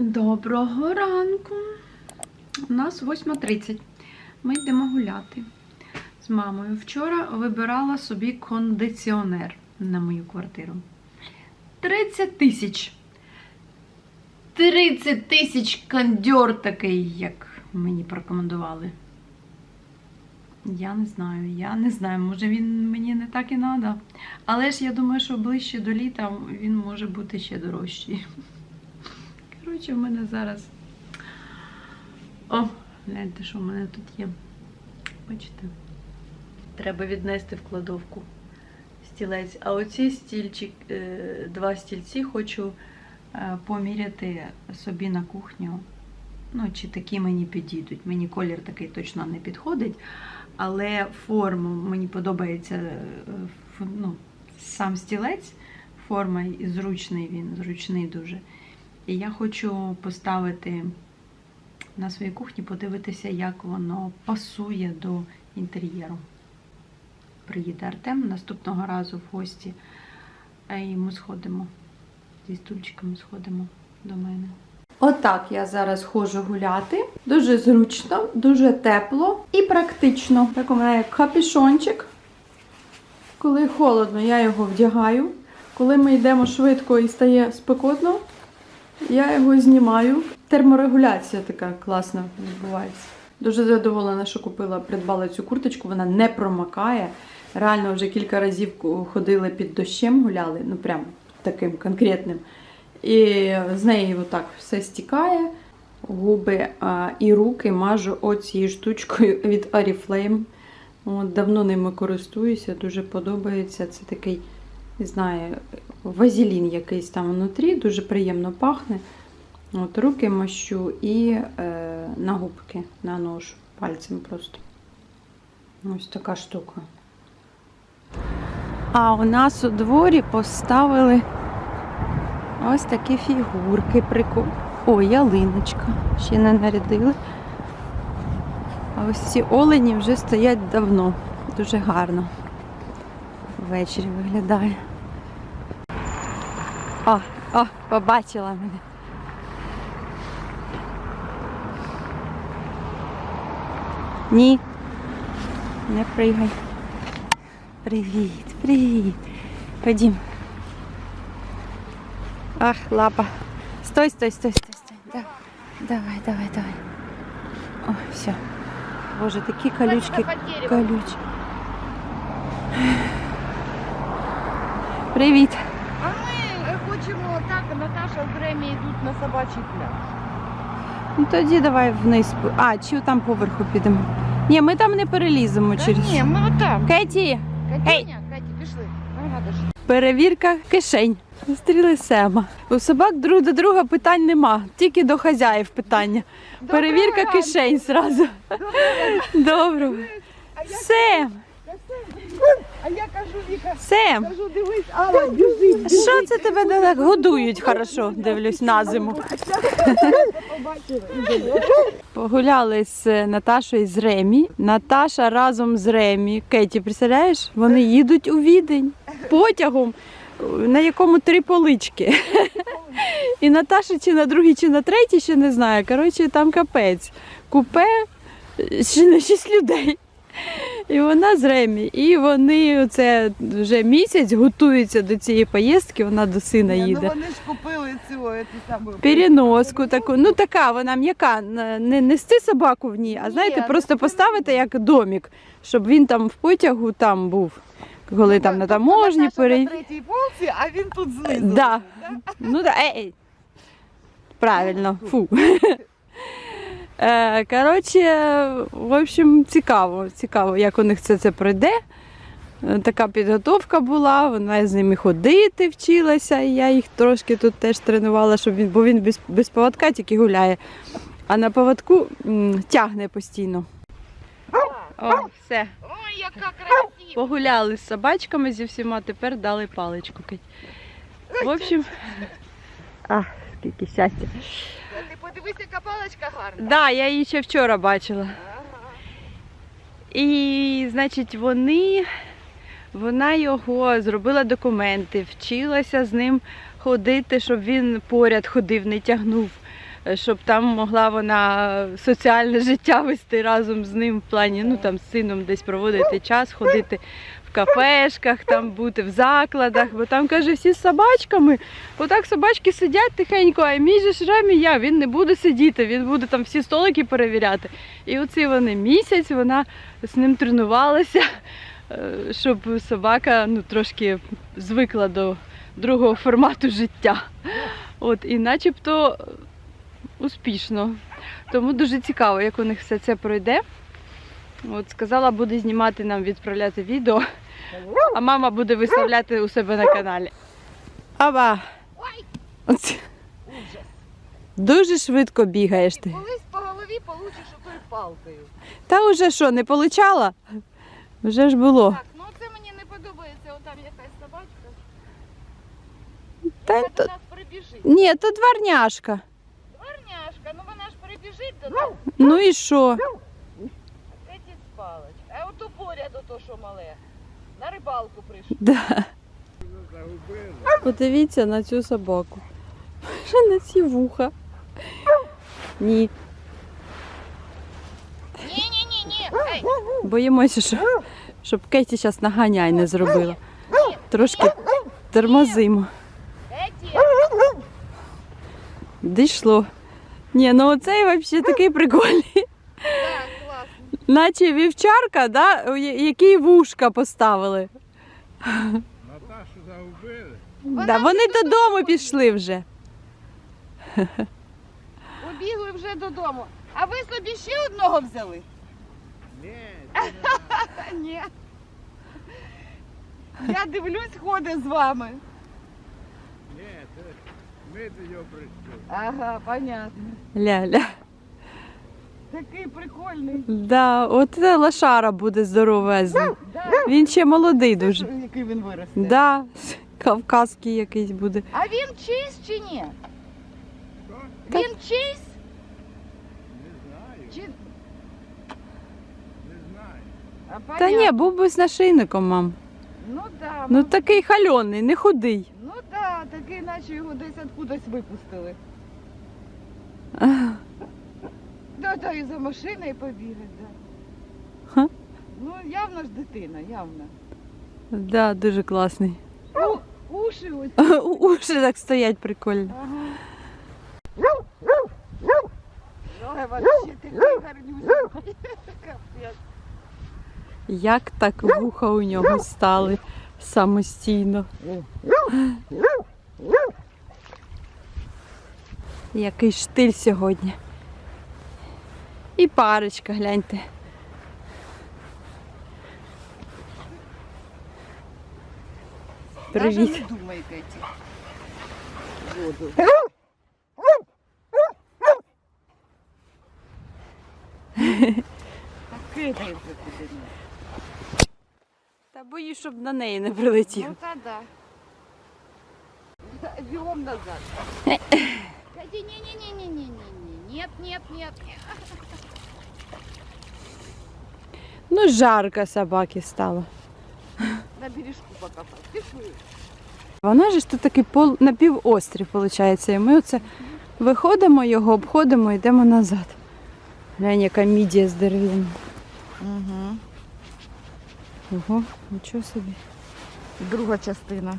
Доброго ранку. У нас 8.30. Ми йдемо гуляти з мамою. Вчора вибирала собі кондиціонер на мою квартиру. 30 тисяч. 30 тисяч кондьор такий, як мені порекомендували. Я не знаю, я не знаю, може він мені не так і треба. Але ж я думаю, що ближче до літа він може бути ще дорожчий. Коротше, в мене зараз. О, гляньте, що в мене тут є. Бачите? Треба віднести в кладовку стілець. А оці стільчик, е, два стільці хочу е, поміряти собі на кухню. Ну, чи такі мені підійдуть. Мені колір такий точно не підходить, але форму мені подобається е, ну, сам стілець, форма і зручний він, зручний дуже. І я хочу поставити на своїй кухні, подивитися, як воно пасує до інтер'єру. Приїде Артем наступного разу в гості, а і ми сходимо. Зі стульчиками сходимо до мене. Отак я зараз ходжу гуляти. Дуже зручно, дуже тепло і практично. Так у мене як капішончик. Коли холодно, я його вдягаю. Коли ми йдемо швидко і стає спекотно, я його знімаю. Терморегуляція така класна відбувається. Дуже задоволена, що купила, придбала цю курточку. Вона не промакає. Реально вже кілька разів ходили під дощем, гуляли, ну прям таким конкретним. І з неї отак все стікає. Губи а, і руки мажу оцією штучкою від Oriflame. От, давно ними користуюся, дуже подобається. Це такий, не знаю, вазелін якийсь там внутрі, дуже приємно пахне. От, руки мащу і е, на губки наношу пальцем просто. Ось така штука. А у нас у дворі поставили ось такі фігурки. Прикол. О, ялиночка. Ще не нарядили. А ось ці олені вже стоять давно. Дуже гарно. Ввечері виглядає. О, о, побачила мене. Ні. Не пригай. Привіт, привіт. Ходім. Ах, лапа. Стой, стой, стой, стой, стой. Да- Давай, давай, давай. О, все. Боже, такі колючки. Колючі. Привіт. А так, Наташа з Ремі йдуть на собачий пляж. Ну тоді давай вниз. по- А, чи там поверху підемо? Ні, ми там не переліземо Та через. ні, ми отам. Кеті, Катюня, пішли. Дошли. перевірка кишень. Зустріли Сема. У собак друг до друга питань нема, тільки до хазяїв питання. Перевірка ранку. кишень зразу. Доброго. А я, Сем, а я кажу, Віка, Сем, що це тебе так годують хорошо, дивлюсь, на зиму. Погуляли з Наташою з Ремі. Наташа разом з Ремі. Кеті, представляєш? Вони їдуть у відень потягом, на якому три полички. І Наташа чи на другій, чи на третій, ще не знаю. Коротше, там капець. Купе ще на шість людей. І вона з Ремі. І вони оце вже місяць готуються до цієї поїздки, вона до сина Ні, їде. Ну вони ж купили цю, цю саму. Переноску таку. Ну така вона м'яка. Не нести собаку в ній, а знаєте, ну, просто поставити як домік, щоб він там в потягу там був. Коли там на таможні Наташа перей... на третій полці, а він тут знизу. Да. Ну да, ей, ей. Правильно, фу. Е, Коротше, в общем, цікаво, цікаво, як у них це, це пройде. Е, Така підготовка була, вона з ними ходити вчилася, і я їх трошки тут теж тренувала, щоб він, бо він без, без поводка тільки гуляє, а на поводку м, тягне постійно. О, все. Ой, яка красива. Погуляли з собачками зі всіма, тепер дали паличку. В общем, а, скільки щастя. Подивись, яка гарна. Да, я її ще вчора бачила. І, значить, вони, вона його зробила документи, вчилася з ним ходити, щоб він поряд ходив, не тягнув. щоб там могла вона соціальне життя вести разом з ним в плані, ну там з сином десь проводити час, ходити в кафешках, там бути в закладах, бо там каже, всі з собачками. Отак собачки сидять тихенько, а мій же ж Ремі я, він не буде сидіти, він буде там всі столики перевіряти. І оці вони місяць, вона з ним тренувалася, е, щоб собака ну, трошки звикла до другого формату життя. От, і начебто успішно. Тому дуже цікаво, як у них все це пройде. От сказала, буде знімати нам, відправляти відео, а мама буде виставляти у себе на каналі. Аба! Оце. Дуже швидко бігаєш ти. Колись по голові получиш отою палкою. Та уже що, не получала? Вже ж було. Так, ну це мені не подобається, отам якась собачка. Та, Вона то... до нас прибіжить. Ні, то дворняшка. Дворняшка, ну вона ж прибіжить до нас. Ну і що? Еті спалить. А ото поряд ото, що мале. На рибалку прийшов. Да. Подивіться на цю собаку. Що на ці вуха. Ні, Ні-ні-ні-ні. Боїмося, що, щоб Кеті зараз наганяй не зробила. Трошки тормозимо. Дійшло. Ні, ну оцей взагалі такий прикольний. Наче вівчарка, да? у який вушка поставили. Наташу загубили. Да, вони додому пішли вже. Побігли вже додому. А ви собі ще одного взяли? Ні, Та ні. Я дивлюсь, ходить з вами. ні, це ми до нього прийшли. Ага, понятно. Ля-ля. Такий прикольний. Да, от це лошара буде здоровезний. Він ще молодий дуже. Який він виросте. Да, кавказький якийсь буде. А він чийсь чи ні? Що? Він чийсь? Не знаю, Чи... не знаю. А, Та ні, був би з нашийником, мам. Ну да. Ну ну, такий хальоний, не худий. ну да, такий, наче його десь откудись випустили. Да, да, і за машиною побігать, да. Ха. Ну, явно ж дитина, явно. Да, дуже класний. У, уші ось. Уші так стоять прикольно. Ага. Ой, вообще. Капець. Як так вуха у нього стали самостійно. Який штиль сьогодні. І парочка, гляньте. Привіт. не думай, Кеті. Та боюсь, щоб на неї не прилетів. Ну та да. Бегом назад. Не-не-не-не-не-не. Нет, нет, нет. Ну, жарко собаки стало. На бережку покопать. Пішли. Вона ж тут такий пол напівострів, виходить. І ми оце виходимо, його обходимо і йдемо назад. Глянь, яка мідія з дерев'яна. Угу. Ого, нічого собі. Друга частина.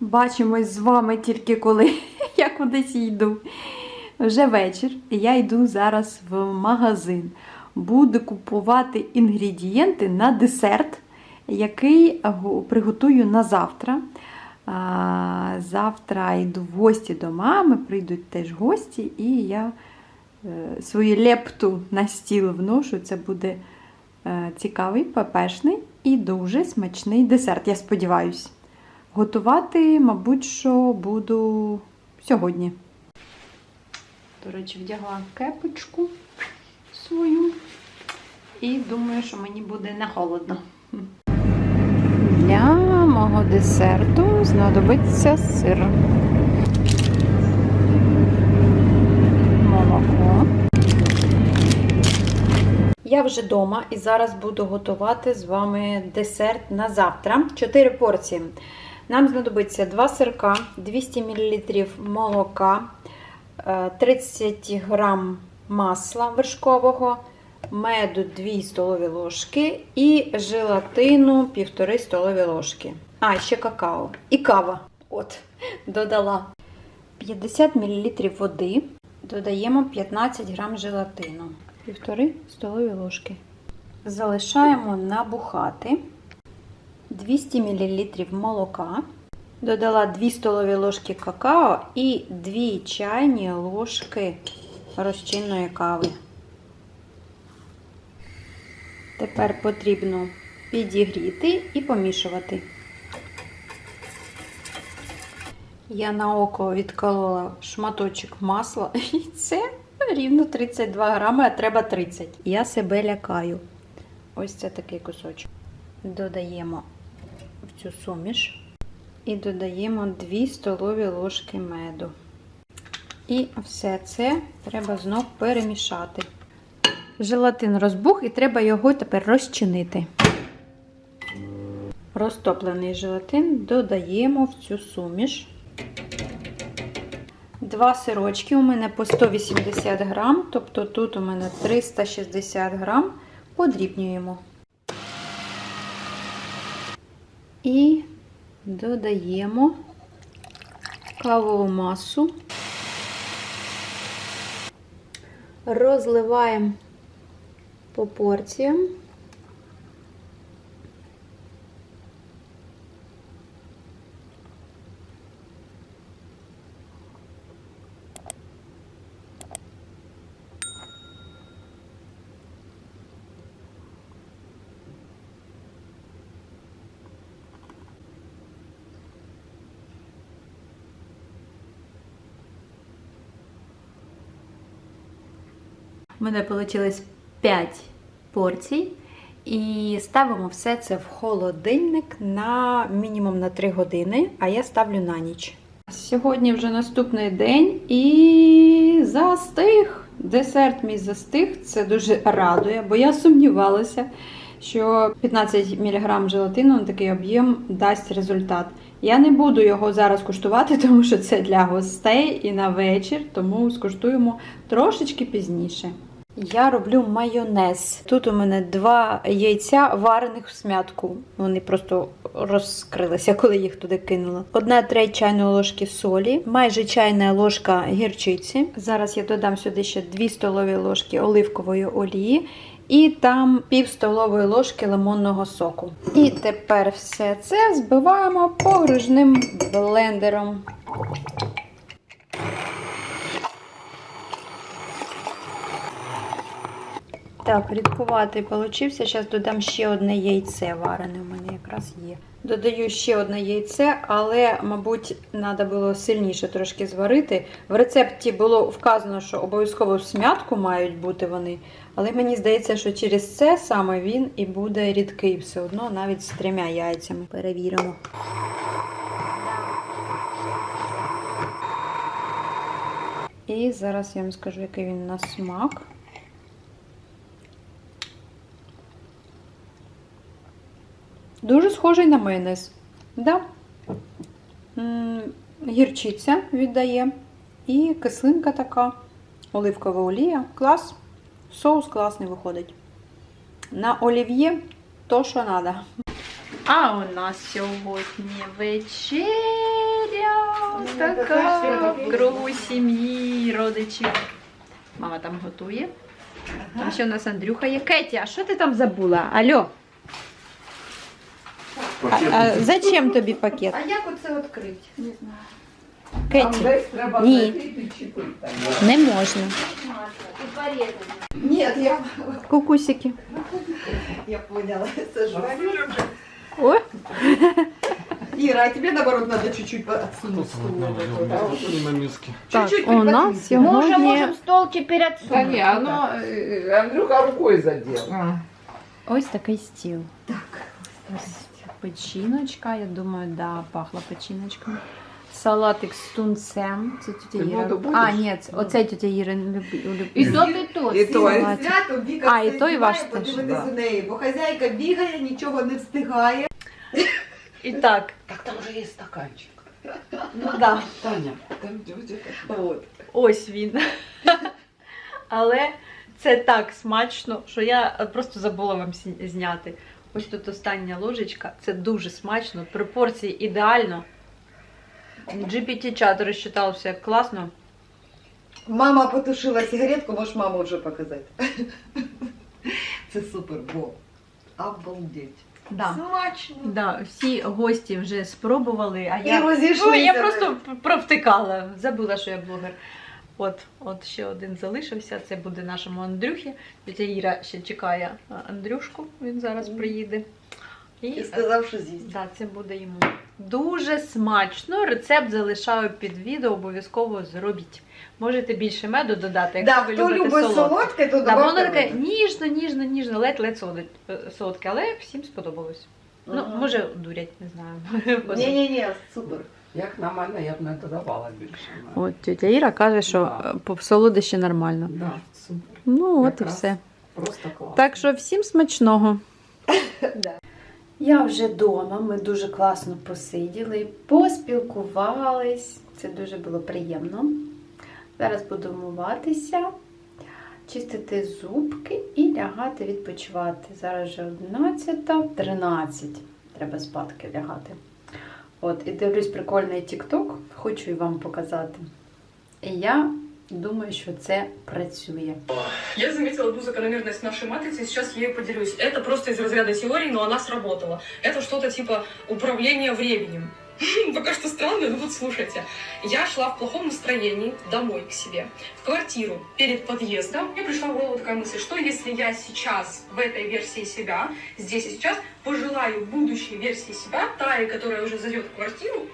Бачимось з вами тільки коли я кудись йду. Вже вечір, і я йду зараз в магазин. Буду купувати інгредієнти на десерт, який приготую на завтра. Завтра йду в гості до мами, прийдуть теж гості, і я е, свою лепту на стіл вношу. Це буде е, цікавий, пепешний і дуже смачний десерт, я сподіваюся. Готувати, мабуть, що буду сьогодні. До речі, вдягла кепочку свою і думаю, що мені буде не холодно. Для мого десерту знадобиться сир. Молоко. Я вже вдома і зараз буду готувати з вами десерт на завтра. 4 порції. Нам знадобиться 2 сирка, 200 мл молока, е, 30 грам масла вершкового, меду 2 столові ложки і желатину 1,5 столові ложки. А, ще какао. І кава. От, додала. 50 мл води. Додаємо 15 грам желатину. 1,5 столові ложки. Залишаємо набухати. 200 мл молока. Додала 2 столові ложки какао і 2 чайні ложки розчинної кави. Тепер потрібно підігріти і помішувати. Я на око відколола шматочок масла, і це рівно 32 грами, а треба 30. Я себе лякаю. Ось це такий кусочок. Додаємо в цю суміш і додаємо 2 столові ложки меду. І все це треба знов перемішати. Желатин розбух і треба його тепер розчинити. Розтоплений желатин додаємо в цю суміш. Два сирочки у мене по 180 грам, тобто тут у мене 360 грам. Подрібнюємо. І додаємо кавову масу. Розливаємо по порціям. У мене вийшло 5 порцій. І ставимо все це в холодильник на мінімум на 3 години, а я ставлю на ніч. Сьогодні вже наступний день і застиг. Десерт мій застиг. Це дуже радує, бо я сумнівалася, що 15 мг желатину на такий об'єм дасть результат. Я не буду його зараз куштувати, тому що це для гостей і на вечір, тому скуштуємо трошечки пізніше. Я роблю майонез. Тут у мене два яйця варених в смятку. Вони просто розкрилися, коли їх туди кинула. Одна треть чайної ложки солі, майже чайна ложка гірчиці. Зараз я додам сюди ще 2 столові ложки оливкової олії. І там пів столової ложки лимонного соку. І тепер все це збиваємо погружним блендером. Так, рідкуватий получився. Зараз додам ще одне яйце варене. У мене якраз є. Додаю ще одне яйце, але, мабуть, треба було сильніше трошки зварити. В рецепті було вказано, що обов'язково в смятку мають бути вони. Але мені здається, що через це саме він і буде рідкий все одно, навіть з трьома яйцями. Перевіримо. І зараз я вам скажу, який він на смак. Дуже схожий на майонез. Да. Гірчиця віддає. І кислинка така, оливкова олія. Клас. Соус класний виходить. На олів'є то, що треба. А у нас сьогодні вечеря така в кругу сім'ї, родичів. Мама там готує. Там ще у нас Андрюха є. Кеті, а що ти там забула? Алло? А, а зачем тобі пакет? А як оце відкрити? Не знаю. Кеті, десь треба Ні. зайти і підчепити. не можна. Ні, я, Кукусики. я поняла, це ж. О, Іра, а тебе наоборот надо чуть-чуть отсунуть стул. вот это вот. на миске. так, Чуть-чуть у нас приподнімся. Мы уже сьогодні можем стол теперь Да отсунуть. не, оно, э, Андрюха рукой задел. ось такий стіл. Так. Ось печіночка, я думаю, да, пахло печіночкою. Салатик з тунцем. Це тетя Ти Іра. воду? А, ні, це- оцей тетя Іра любить. І то, і Салатик. свято Віка А, і той ваш теж, да. у неї, бо хазяйка бігає, нічого не встигає. І так, Так там вже є стаканчик. Ну да. Таня, там тетя. От. Ось він. Але це так смачно, що я просто забула вам сі- зняти. Ось тут остання ложечка. Це дуже смачно. Пропорції ідеально. GPT-чат розчитав все як класно. Мама потушила сигаретку, можеш маму вже показати. Це супер, бо. Обалдеть. Да. Смачно. Да, всі гості вже спробували, а І я, розійшлися. Ой, я просто провтикала, забула, що я блогер. От, от ще один залишився. Це буде нашому Андрюхі. Тетя Іра ще чекає Андрюшку, він зараз приїде. І, І сказав, що з'їсть. Да, це буде йому. Дуже смачно. Рецепт залишаю під відео, обов'язково зробіть. Можете більше меду додати, якщо Да, ви хто любите любить солодке. солодке, то Да, воно таке ніжно, ніжно, ніжно, ледь-ледь солодке, солодке, але всім сподобалось. Ну, може, дурять, не знаю. Ні-ні-ні, супер. Як на мене, я б не додавала більше. От тетя Іра каже, що Да. солодощі нормально. Да, супер. Ну, от і все. Просто класно. Так що всім смачного. Я вже вдома, ми дуже класно посиділи, поспілкувались. Це дуже було приємно. Зараз буду вмиватися, чистити зубки і лягати відпочивати. Зараз вже 11, 13. Треба спадки лягати. От, і дивлюсь прикольний TikTok, хочу і вам показати. І я думаю, що це працює. Я заметила одну закономерность в нашей матрице, сейчас я ею поделюсь. Это просто из разряда теорії, но она сработала. Это что-то типа управления временем. Пока что странно, но вот слушайте. Я шла в плохом настроении домой к себе, в квартиру, перед подъездом. Мне пришла в голову такая мысль, что если я сейчас в этой версии себя, здесь и сейчас, пожелаю будущей версии себя, Таи, которая уже зайдет в квартиру,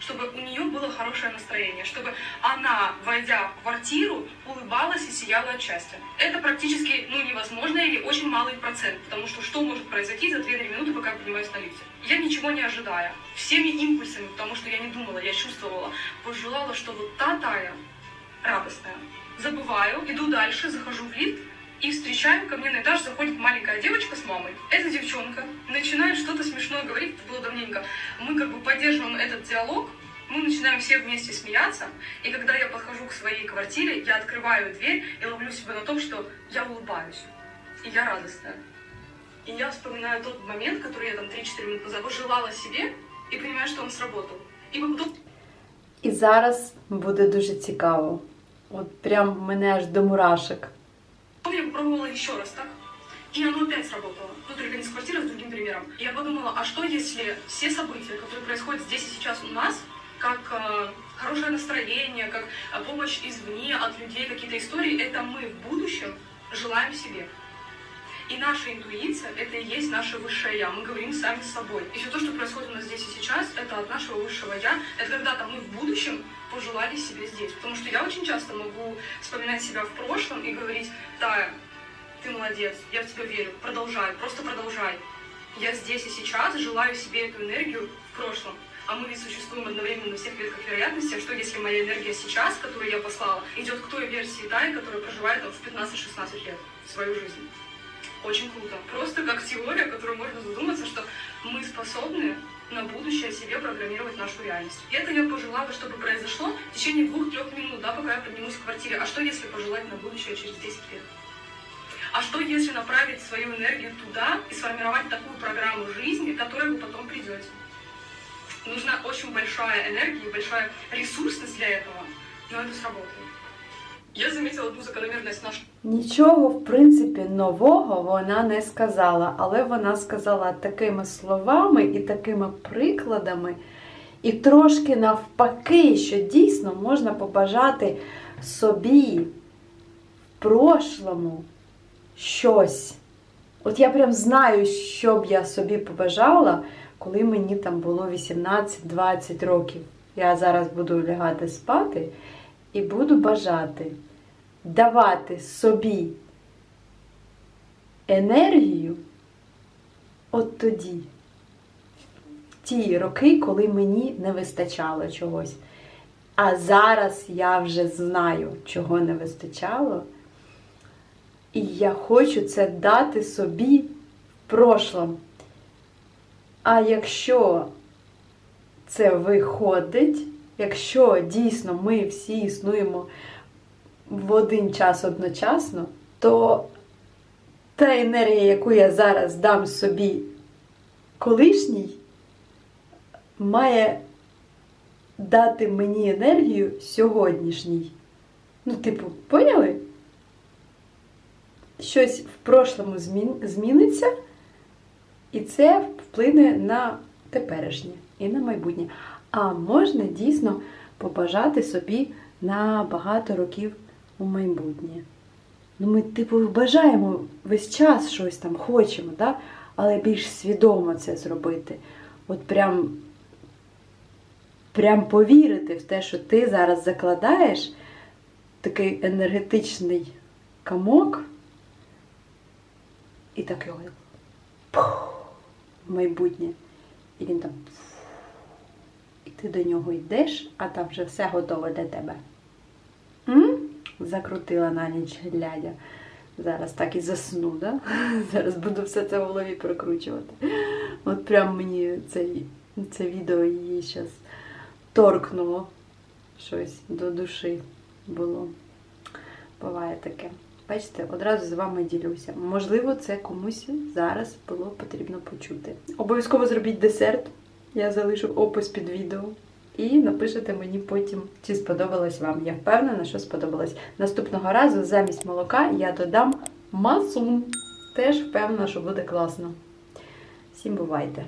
чтобы у нее было хорошее настроение, чтобы она, войдя в квартиру, улыбалась и сияла от счастья. Это практически ну, невозможно или очень малый процент, потому что что может произойти за 2-3 минуты, пока я поднимаюсь на лифте? Я ничего не ожидая, всеми импульсами, потому что я не думала, я чувствовала, пожелала, что вот та Тая радостная. Забываю, иду дальше, захожу в лифт, и встречаю, ко мне на этаж заходит маленькая девочка с мамой. Эта девчонка начинает что-то смешное говорить, это было давненько. Мы как бы поддерживаем этот диалог, мы начинаем все вместе смеяться, и когда я подхожу к своей квартире, я открываю дверь и ловлю себя на том, что я улыбаюсь, и я радостная. И я вспоминаю тот момент, который я там 3-4 минуты назад пожелала себе, и понимаю, что он сработал. И потом І зараз буде дуже цікаво. От прям мене аж до мурашек. Попробовала еще раз так, и оно опять сработало. Ну, только с квартиры, с другим примером. Я подумала, а что если все события, которые происходят здесь и сейчас у нас, как э, хорошее настроение, как э, помощь извне от людей, какие-то истории, это мы в будущем желаем себе. И наша интуиция – это и есть наше высшее «я». Мы говорим сами с собой. И все то, что происходит у нас здесь и сейчас, это от нашего высшего «я». Это когда-то мы в будущем пожелали себе здесь. Потому что я очень часто могу вспоминать себя в прошлом и говорить «Тая, ты молодец, я в тебя верю, продолжай, просто продолжай. Я здесь и сейчас желаю себе эту энергию в прошлом. А мы ведь существуем одновременно на всех ветках вероятности. А что если моя энергия сейчас, которую я послала, идет к той версии Таи, которая проживает там, в 15-16 лет свою жизнь? Очень круто. Просто как теория, которую можно задуматься, что мы способны на будущее себе программировать нашу реальность. Это я пожелала, чтобы произошло в течение двух-трех минут, да, пока я поднимусь в квартире. А что если пожелать на будущее через 10 лет? А что если направить свою энергию туда и сформировать такую программу жизни, к которой вы потом придете? Нужна очень большая энергия и большая ресурсность для этого, но это сработает. Я заметила одну закономерность нашей Нічого, в принципі, нового вона не сказала, але вона сказала такими словами і такими прикладами, і трошки навпаки, що дійсно можна побажати собі в прошлому щось. От я прям знаю, що б я собі побажала, коли мені там було 18-20 років. Я зараз буду лягати спати і буду бажати давати собі енергію от тоді, в ті роки, коли мені не вистачало чогось. А зараз я вже знаю, чого не вистачало. І я хочу це дати собі в прошлом. А якщо це виходить, якщо дійсно ми всі існуємо в один час одночасно, то та енергія, яку я зараз дам собі колишній, має дати мені енергію сьогоднішній. Ну, типу, поняли? Щось в прошлому змін... зміниться, і це вплине на теперішнє і на майбутнє. А можна дійсно побажати собі на багато років у майбутнє. Ну, ми, типу, бажаємо весь час щось там хочемо, да? але більш свідомо це зробити. От прям, прям повірити в те, що ти зараз закладаєш такий енергетичний камок, і так його в майбутнє. І він там. І ти до нього йдеш, а там вже все готове для тебе. М? Закрутила на ніч глядя. Зараз так і засну, да? Зараз буду все це в голові прокручувати. От прям мені цей, це відео її зараз торкнуло щось до душі було. Буває таке. Бачите, одразу з вами ділюся. Можливо, це комусь зараз було потрібно почути. Обов'язково зробіть десерт. Я залишу опис під відео. І напишете мені потім, чи сподобалось вам. Я впевнена, що сподобалось. Наступного разу замість молока я додам масу. Теж впевнена, що буде класно. Всім бувайте!